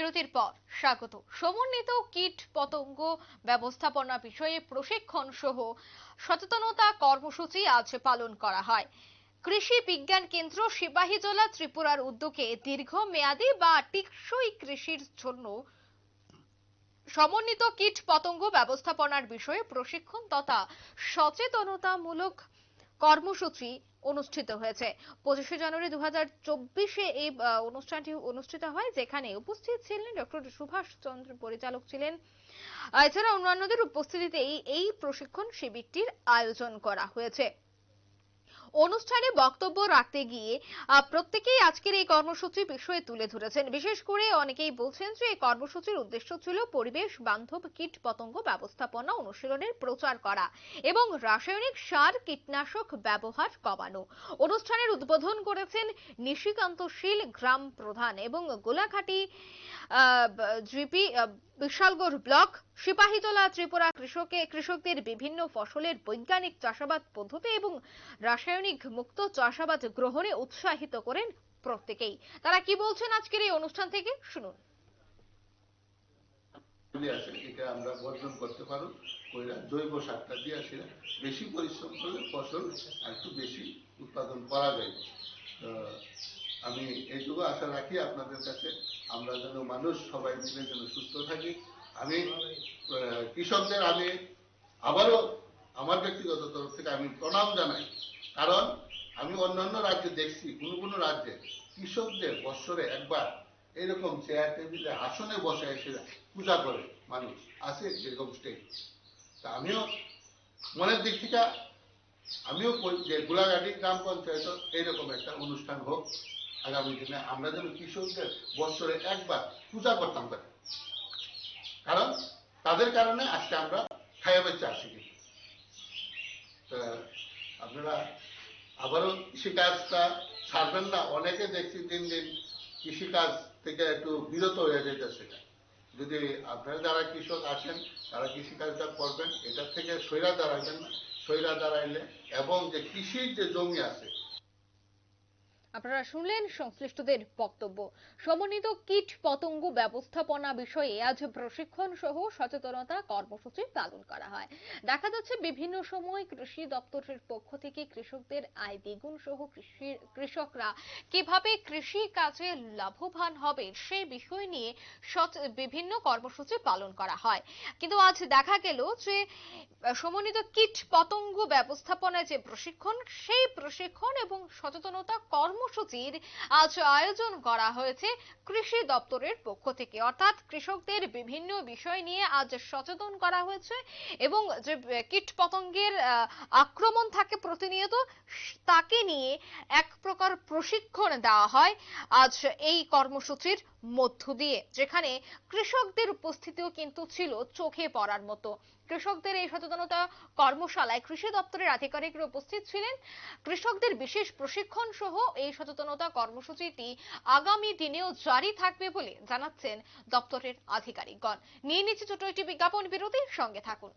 বিরতির পর স্বাগত। সমন্বিত কীট পতঙ্গ ব্যবস্থাপনা বিষয়ে প্রশিক্ষণ সহ সচেতনতা কর্মসূচি আজ পালন করা হয়। কৃষি বিজ্ঞান কেন্দ্র সিপাহীজলা ত্রিপুরার উদ্যোগে দীর্ঘমেয়াদী বা টিকসই কৃষির জন্য সমন্বিত কীট পতঙ্গ ব্যবস্থাপনার বিষয়ে প্রশিক্ষণ তথা সচেতনতামূলক কর্মসূচি অনুষ্ঠিত হয়েছে। পঁচিশে জানুয়ারি দু হাজার চব্বিশে এই অনুষ্ঠানটি অনুষ্ঠিত হয়, যেখানে উপস্থিত ছিলেন ডক্টর সুভাষ চন্দ্র, পরিচালক ছিলেন। এছাড়া অন্যান্যদের উপস্থিতিতে এই এই প্রশিক্ষণ শিবিরটির আয়োজন করা হয়েছে। অনুষ্ঠানে বক্তব্য রাখতে গিয়ে প্রত্যেকেই আজকের এই কর্মসূচির বিষয়ে তুলে ধরেছেন। বিশেষ করে অনেকেই বলছেন যে, এই কর্মসূচির উদ্দেশ্য ছিল পরিবেশ বান্ধব কীট পতঙ্গ ব্যবস্থাপনা অনুশীলনের প্রচার করা এবং রাসায়নিক সার কীটনাশক ব্যবহার কমানো। অনুষ্ঠানের উদ্বোধন করেছেন নিশিকান্ত শীল, গ্রাম প্রধান এবং গোলাঘাটি জিপি বিশালগড় ব্লক সিপাহীতলা ত্রিপুরা কৃষকে, কৃষকদের বিভিন্ন ফসলের বৈজ্ঞানিক চাষাবাদ পদ্ধতি এবং রাসায়নিক মুক্ত চাষাবাদ গ্রহণে উৎসাহিত করেন প্রত্যেকেই। তারা কি বলছেন আজকের এই অনুষ্ঠান থেকে? শুনুন। এটা আমরা বর্জন করতে পারো, কইরা জৈব সারটা দিয়ে আসে। বেশি পরিশ্রম করলে ফসল একটু বেশি উৎপাদন করা যায়। আমি এইটুকু আশা রাখি আপনাদের কাছে। আমরা যেন মানুষ সবাই মিলে যেন সুস্থ থাকি। আমি কৃষকদের আমি আবারও আমার ব্যক্তিগত তরফ থেকে আমি প্রণাম জানাই। কারণ আমি অন্যান্য রাজ্যে দেখছি, কোনো কোনো রাজ্যে কৃষকদের বৎসরে একবার এরকম চেয়ার টেবিলে আসনে বসে এসে পূজা করে মানুষ, আছে যেরকম স্টেট তা আমিও মনের দিক থেকে আমিও যে গোলাঘাটি গ্রাম পঞ্চায়েত এইরকম একটা অনুষ্ঠান হোক, আগামী দিনে আমরা যেন কৃষকদের বৎসরে একবার পূজা করতাম। পারি কারণ তাদের কারণে আজকে আমরা খাইয়া বেঁচে আসি আপনারা আবারও কৃষিকাজটা ছাড়বেন না, অনেকে দেখছি দিন দিন কৃষিকাজ থেকে একটু বিরত হয়ে যেতেছে। যদি আপনারা যারা কৃষক আছেন, তারা কৃষিকাজটা করবেন এটার থেকে সৈরা দাঁড়াবেন না। সৈরা দাঁড়াইলে এবং যে কৃষির যে জমি আছে আপনারা শুনলেন সংশ্লিষ্টদের বক্তব্য। সমন্বিত কীট পতঙ্গ ব্যবস্থাপনা বিষয়ে আজ প্রশিক্ষণ সহ সচেতনতা কর্মসূচি পালন করা হয়। দেখা যাচ্ছে বিভিন্ন সময় কৃষি দপ্তরের পক্ষ থেকে কৃষকদের আয় দ্বিগুণ সহ কৃষির কৃষকরা কীভাবে কৃষি কাজে লাভবান হবে সেই বিষয় নিয়ে বিভিন্ন কর্মসূচি পালন করা হয়। কিন্তু আজ দেখা গেল যে, সমন্বিত কীট পতঙ্গ ব্যবস্থাপনায় যে প্রশিক্ষণ, সেই প্রশিক্ষণ এবং সচেতনতা কর্মসূচির আজ আয়োজন করা হয়েছে কৃষি দপ্তরের পক্ষ থেকে। অর্থাৎ কৃষকদের বিভিন্ন বিষয় নিয়ে আজ সচেতন করা হয়েছে এবং যে কীট পতঙ্গের আক্রমণ থাকে প্রতিনিয়ত, তাকে নিয়ে এক প্রকার প্রশিক্ষণ দেওয়া হয় আজ এই কর্মসূচির মধ্য দিয়ে, যেখানে কৃষকদের উপস্থিতিও কিন্তু ছিল চোখে পড়ার মতো। কৃষকদের এই সচেতনতা কর্মশালায় কৃষি দপ্তরের আধিকারিকরা উপস্থিত ছিলেন। কৃষকদের বিশেষ প্রশিক্ষণ সহ এই সচেতনতা কর্মসূচিটি আগামী দিনেও জারি থাকবে বলে জানাচ্ছেন দপ্তরের আধিকারিকগণ। নিয়ে নিচ্ছে ছোট একটি বিজ্ঞাপন বিরতির সঙ্গে থাকুন।